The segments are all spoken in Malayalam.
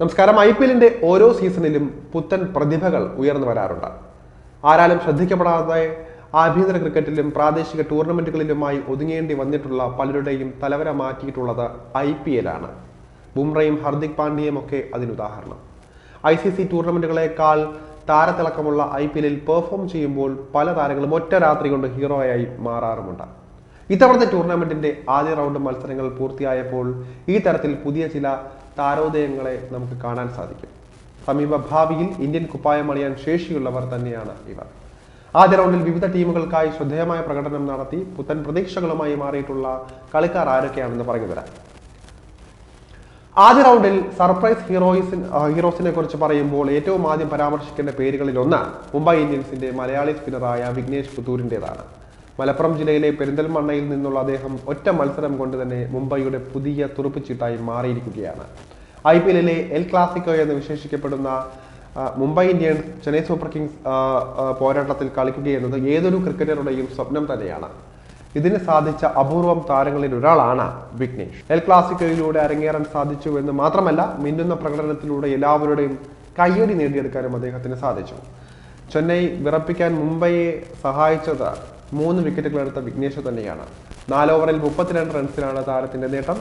നമസ്കാരം. ഐ പി എല്ലിന്റെ ഓരോ സീസണിലും പുത്തൻ പ്രതിഭകൾ ഉയർന്നു വരാറുണ്ട്. ആരാലും ശ്രദ്ധിക്കപ്പെടാതെ ആഭ്യന്തര ക്രിക്കറ്റിലും പ്രാദേശിക ടൂർണമെന്റുകളിലുമായി ഒതുങ്ങേണ്ടി വന്നിട്ടുള്ള പലരുടെയും തലവര മാറ്റിയിട്ടുള്ളത് ഐ പി എല്ലാണ്. ബുംറയും ഹർദിക് പാണ്ഡ്യയും ഒക്കെ അതിനുദാഹരണം. ഐ സി സി ടൂർണമെന്റുകളെക്കാൾ താരത്തിളക്കമുള്ള ഐ പി എല്ലിൽ പെർഫോം ചെയ്യുമ്പോൾ പല താരങ്ങളും ഒറ്റ രാത്രി കൊണ്ട് ഹീറോയായി മാറാറുമുണ്ട്. ഇത്തവണത്തെ ടൂർണമെന്റിന്റെ ആദ്യ റൗണ്ട് മത്സരങ്ങൾ പൂർത്തിയായപ്പോൾ ഈ തരത്തിൽ പുതിയ ചില താരോദയങ്ങളെ നമുക്ക് കാണാൻ സാധിക്കും. സമീപ ഭാവിയിൽ ഇന്ത്യൻ കുപ്പായം അണിയാൻ ശേഷിയുള്ളവർ തന്നെയാണ് ഇവർ. ആദ്യ റൗണ്ടിൽ വിവിധ ടീമുകൾക്കായി ശ്രദ്ധേയമായ പ്രകടനം നടത്തി പുത്തൻ പ്രതീക്ഷകളുമായി മാറിയിട്ടുള്ള കളിക്കാർ ആരൊക്കെയാണെന്ന് പറഞ്ഞു തരാം. ആദ്യ റൗണ്ടിൽ സർപ്രൈസ് ഹീറോയിസ് ഹീറോസിനെ കുറിച്ച് പറയുമ്പോൾ ഏറ്റവും ആദ്യം പരാമർശിക്കേണ്ട പേരുകളിൽ ഒന്ന് മുംബൈ ഇന്ത്യൻസിന്റെ മലയാളി സ്പിന്നറായ വിഘ്നേഷ് പുത്തൂരിന്റെതാണ് മലപ്പുറം ജില്ലയിലെ പെരിന്തൽമണ്ണയിൽ നിന്നുള്ള അദ്ദേഹം ഒറ്റ മത്സരം കൊണ്ട് തന്നെ മുംബൈയുടെ പുതിയ തുറുപ്പുചീട്ടായി മാറിയിരിക്കുകയാണ്. ഐ പി എല്ലിലെ എൽ ക്ലാസിക്കോ എന്ന് വിശേഷിക്കപ്പെടുന്ന Mumbai Indians Chennai Super Kings പോരാട്ടത്തിൽ കളിക്കുക കളിക്കുകയെന്നത് ഏതൊരു ക്രിക്കറ്ററുടെയും സ്വപ്നം തന്നെയാണ്. ഇതിന് സാധിച്ച അപൂർവം താരങ്ങളിൽ ഒരാളാണ് വിഘ്നേഷ്. എൽ ക്ലാസിക്കോയിലൂടെ അരങ്ങേറാൻ സാധിച്ചു എന്ന് മാത്രമല്ല മിന്നുന്ന പ്രകടനത്തിലൂടെ എല്ലാവരുടെയും കയ്യടി നേടിയെടുക്കാനും അദ്ദേഹത്തിന് സാധിച്ചു. ചെന്നൈ വിറപ്പിക്കാൻ മുംബൈയെ സഹായിച്ചത് മൂന്ന് വിക്കറ്റുകൾ എടുത്ത വിഘ്നേഷ് തന്നെയാണ്. നാല് ഓവറിൽ മുപ്പത്തിരണ്ട് റൺസിലാണ് താരത്തിന്റെ നേട്ടം.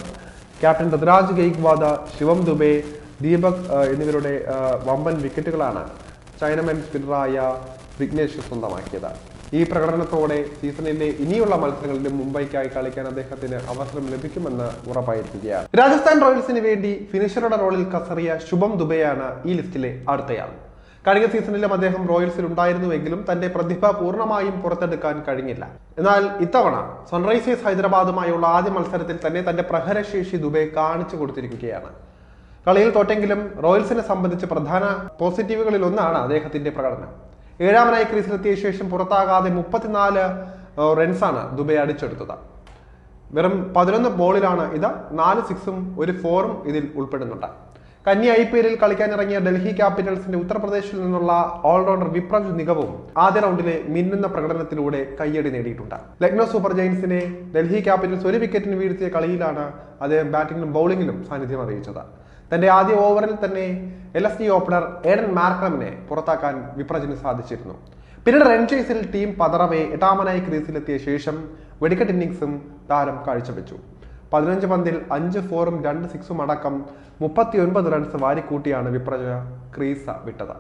ക്യാപ്റ്റൻ ഋതുരാജ് ഗെയ്ക്വാദ ശിവം ദുബെ ദീപക് എന്നിവരുടെ വമ്പൻ വിക്കറ്റുകളാണ് ചൈനമൻ സ്പിന്നറായ വിഘ്നേഷ് സ്വന്തമാക്കിയത്. ഈ പ്രകടനത്തോടെ സീസണിലെ ഇനിയുള്ള മത്സരങ്ങളിലും മുംബൈക്കായി കളിക്കാൻ അദ്ദേഹത്തിന് അവസരം ലഭിക്കുമെന്ന് ഉറപ്പായിരിക്കുകയാണ്. രാജസ്ഥാൻ റോയൽസിന് വേണ്ടി ഫിനിഷറുടെ റോളിൽ കസറിയ ശുഭം ദുബെയാണ് ഈ ലിസ്റ്റിലെ അടുത്തയാൾ. കഴിഞ്ഞ സീസണിലും അദ്ദേഹം റോയൽസിൽ ഉണ്ടായിരുന്നുവെങ്കിലും തന്റെ പ്രതിഭ പൂർണമായും പുറത്തെടുക്കാൻ കഴിഞ്ഞില്ല. എന്നാൽ ഇത്തവണ സൺറൈസേഴ്സ് ഹൈദരാബാദുമായുള്ള ആദ്യ മത്സരത്തിൽ തന്നെ തന്റെ പ്രഹരശേഷി ദുബെ കാണിച്ചു കൊടുത്തിരിക്കുകയാണ്. കളിയിൽ തോറ്റെങ്കിലും റോയൽസിനെ സംബന്ധിച്ച് പ്രധാന പോസിറ്റീവുകളിൽ ഒന്നാണ് അദ്ദേഹത്തിന്റെ പ്രകടനം. ഏഴാമനായി ക്രീസിലെത്തിയ ശേഷം പുറത്താകാതെ മുപ്പത്തിനാല് റൺസാണ് ദുബെ അടിച്ചെടുത്തത്. വെറും പതിനൊന്ന് ബോളിലാണ് ഇത് നാല് സിക്സും ഒരു ഫോറും ഇതിൽ ഉൾപ്പെടുന്നുണ്ട്. കന്നി ഐ പി എല്ലിൽ കളിക്കാനിറങ്ങിയ ഡൽഹി ക്യാപിറ്റൽസിന്റെ ഉത്തർപ്രദേശിൽ നിന്നുള്ള ഓൾറൗണ്ടർ വിപ്രവ് നിഗവും ആദ്യ റൗണ്ടിലെ മിന്നുന്ന പ്രകടനത്തിലൂടെ കയ്യടി നേടിയിട്ടുണ്ട്. ലക്നോ സൂപ്പർ ജയൻസിനെ ഡൽഹി ക്യാപിറ്റൽസ് ഒരു വിക്കറ്റിന് വീഴ്ത്തിയ കളിയിലാണ് അദ്ദേഹം ബാറ്റിംഗിലും ബൗളിംഗിലും സാന്നിധ്യം അറിയിച്ചത്. തന്റെ ആദ്യ ഓവറിൽ തന്നെ L S D opener Aiden മാർക്രമിനെ പുറത്താക്കാൻ വിപ്രജിന് സാധിച്ചിരുന്നു. പിന്നീട് റൺചേസിൽ ടീം പതറവെ എട്ടാമനായി ക്രീസിലെത്തിയ ശേഷം വെടിക്കെട്ട് ഇന്നിംഗ്സും താരം കാഴ്ചവെച്ചു. പതിനഞ്ച് പന്തിൽ അഞ്ച് ഫോറും രണ്ട് സിക്സും അടക്കം മുപ്പത്തി ഒൻപത് റൺസ് വാരിക്കൂട്ടിയാണ് വിപ്രജ ക്രീസ വിട്ടത്.